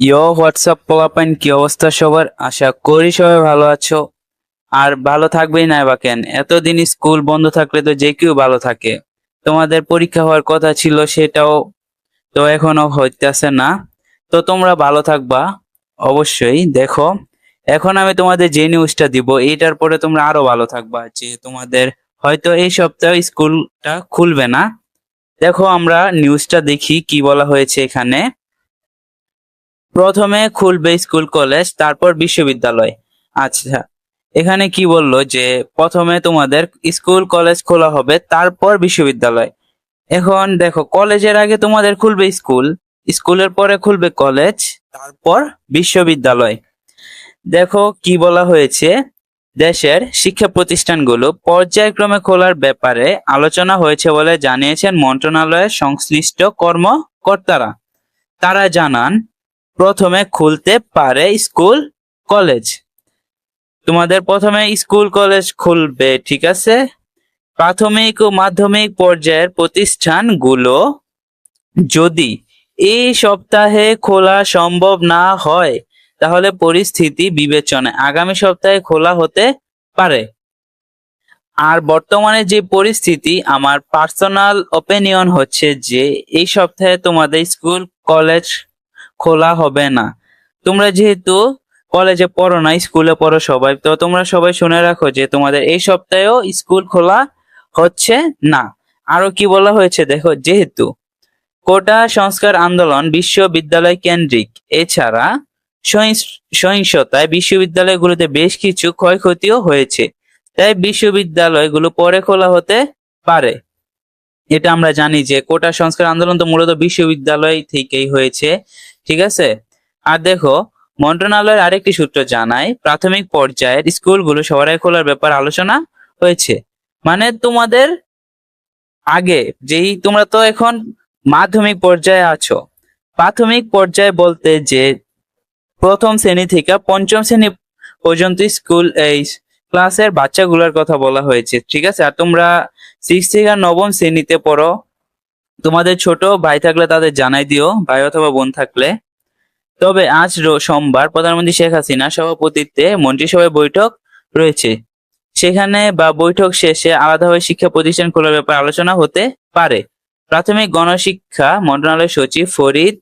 ইয়ো, WhatsApp পোলাপাইন কি অবস্থা সবার? আশা করি সবাই ভালো আছো। আর ভালো থাকবেই না বা কেন? এতদিন স্কুল বন্ধ থাকলে তো যে কেউ ভালো থাকে। তোমাদের পরীক্ষা হওয়ার কথা ছিল সেটাও তো এখনও হইতেছে না। তো তোমরা ভালো থাকবা, অবশ্যই। দেখো, এখন আমি তোমাদের যে নিউজটা দিব, এইটার পরে তোমরা আরও ভালো থাকবা, যে তোমাদের হয়তো এই সপ্তাহে স্কুলটা খুলবে না। দেখো, আমরা নিউজটা দেখি কি বলা হয়েছে এখানে। প্রথমে খুলবে স্কুল কলেজ, তারপর বিশ্ববিদ্যালয়। আচ্ছা এখানে কি বলল যে প্রথমে তোমাদের স্কুল কলেজ খোলা হবে, তারপর বিশ্ববিদ্যালয়। এখন দেখো, কলেজের আগে তোমাদের খুলবে স্কুল, স্কুলের পরে খুলবে কলেজ, তারপর বিশ্ববিদ্যালয়। দেখো কি বলা হয়েছে, দেশের শিক্ষা প্রতিষ্ঠানগুলো পর্যায়ক্রমে খোলার ব্যাপারে আলোচনা হয়েছে বলে জানিয়েছেন মন্ত্রণালয়ের সংশ্লিষ্ট কর্মকর্তারা। তারা জানান প্রথমে খুলতে পারে স্কুল, কলেজ। তোমাদের প্রথমে স্কুল, কলেজ খুলবে, ঠিক আছে? প্রাথমিক ও মাধ্যমিক পর্যায়ের প্রতিষ্ঠানগুলো যদি এই সপ্তাহে খোলা সম্ভব না হয়, তাহলে পরিস্থিতি বিবেচনায় আগামী সপ্তাহে খোলা হতে পারে। আর বর্তমানে যে পরিস্থিতি, আমার পার্সোনাল ওপিনিয়ন হচ্ছে যে এই সপ্তাহে তোমাদের স্কুল, কলেজ খোলা হবে না। তোমরা যেহেতু কলেজে পড়ো না স্কুলে পড়ো সবাই, তো তোমরা সবাই শুনে রাখো যে তোমাদের এই সপ্তাহেও স্কুল খোলা হচ্ছে না। আরও কি বলা হয়েছে দেখো, যেহেতু কোটা সংস্কার আন্দোলন বিশ্ববিদ্যালয় কেন্দ্রিক, এছাড়া সহিংস- সহিংসতায় বিশ্ববিদ্যালয়গুলোতে বেশ কিছু ক্ষয়ক্ষতিও হয়েছে। তাই বিশ্ববিদ্যালয়গুলো পরে খোলা হতে পারে। এটা আমরা জানি যে কোটা সংস্কার আন্দোলন তো মূলত বিশ্ববিদ্যালয় থেকেই হয়েছে। ঠিক আছে? আর দেখো, মন্ত্রণালয়ের আরেকটি সূত্র জানায়, প্রাথমিক পর্যায়ের স্কুলগুলো সবাই খোলার ব্যাপার আলোচনা হয়েছে। মানে তোমাদের আগে যেই তোমরা তো এখন মাধ্যমিক পর্যায়ে আছো, প্রাথমিক পর্যায়ে বলতে যে প্রথম শ্রেণি থেকে পঞ্চম শ্রেণি পর্যন্ত স্কুল, এই ক্লাসের বাচ্চাগুলোর কথা বলা হয়েছে, ঠিক আছে? আর তোমরা সিক্স থেকে নবম শ্রেণীতে পড়ো তোমাদের ছোট ভাই থাকলে তাদের জানাই দিও, ভাই অথবা বোন থাকলে। তবে আজ সোমবার প্রধানমন্ত্রী শেখ হাসিনা সভাপতিত্বে মন্ত্রিসভায় বৈঠক রয়েছে। সেখানে বা বৈঠক শেষে আলাদাভাবে শিক্ষা প্রতিষ্ঠান খোলার ব্যাপারে আলোচনা হতে পারে। প্রাথমিক গণশিক্ষা মন্ত্রণালয়ের সচিব ফরিদ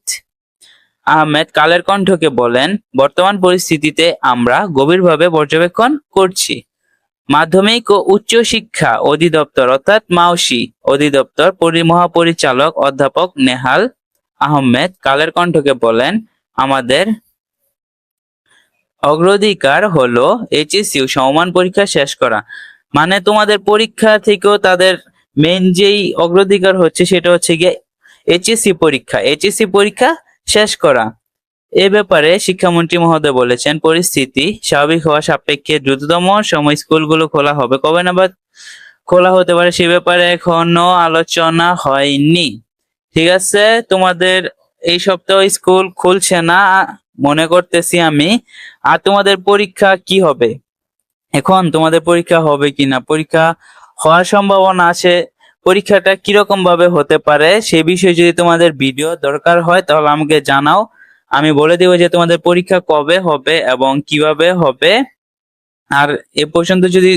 আহমেদ কালের কণ্ঠকে বলেন, বর্তমান পরিস্থিতিতে আমরা গভীরভাবে পর্যবেক্ষণ করছি। মাধ্যমিক ও উচ্চ শিক্ষা অধিদপ্তর, অর্থাৎ মাওসি অধিদপ্তর, পরি- মহাপরিচালক অধ্যাপক নেহাল আহমেদ কালের কণ্ঠকে বলেন, আমাদের অগ্রাধিকার হলো এইচএসইউ সমমান পরীক্ষা শেষ করা। মানে তোমাদের পরীক্ষা থেকেও তাদের মেন যেই অগ্রাধিকার হচ্ছে সেটা হচ্ছে গিয়ে এইচএসসি পরীক্ষা। এইচএসসি পরীক্ষা শেষ করা। এ ব্যাপারে শিক্ষামন্ত্রী মহোদয় বলেছেন, পরিস্থিতি স্বাভাবিক হওয়া সাপেক্ষে দ্রুততম সময় স্কুলগুলো খোলা হবে। কবে নাগাদ খোলা হতে পারে সে ব্যাপারে এখনও আলোচনা হয়নি। ঠিক আছে, তোমাদের এই সপ্তাহ স্কুল খুলছে না মনে করতেছি আমি। আর তোমাদের পরীক্ষা কি হবে? এখন তোমাদের পরীক্ষা হবে কিনা পরীক্ষা হওয়ার সম্ভাবনা আছে। পরীক্ষাটা কীরকম ভাবে হতে পারে সে বিষয়ে যদি তোমাদের ভিডিও দরকার হয় তাহলে আমাকে জানাও। আমি বলে দেবো যে তোমাদের পরীক্ষা কবে হবে এবং কীভাবে হবে। আর এ পর্যন্ত যদি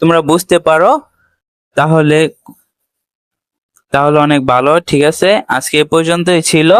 তোমরা বুঝতে পারো, তাহলে তাহলে অনেক ভালো, ঠিক আছে? আজকে এ পর্যন্তই ছিল।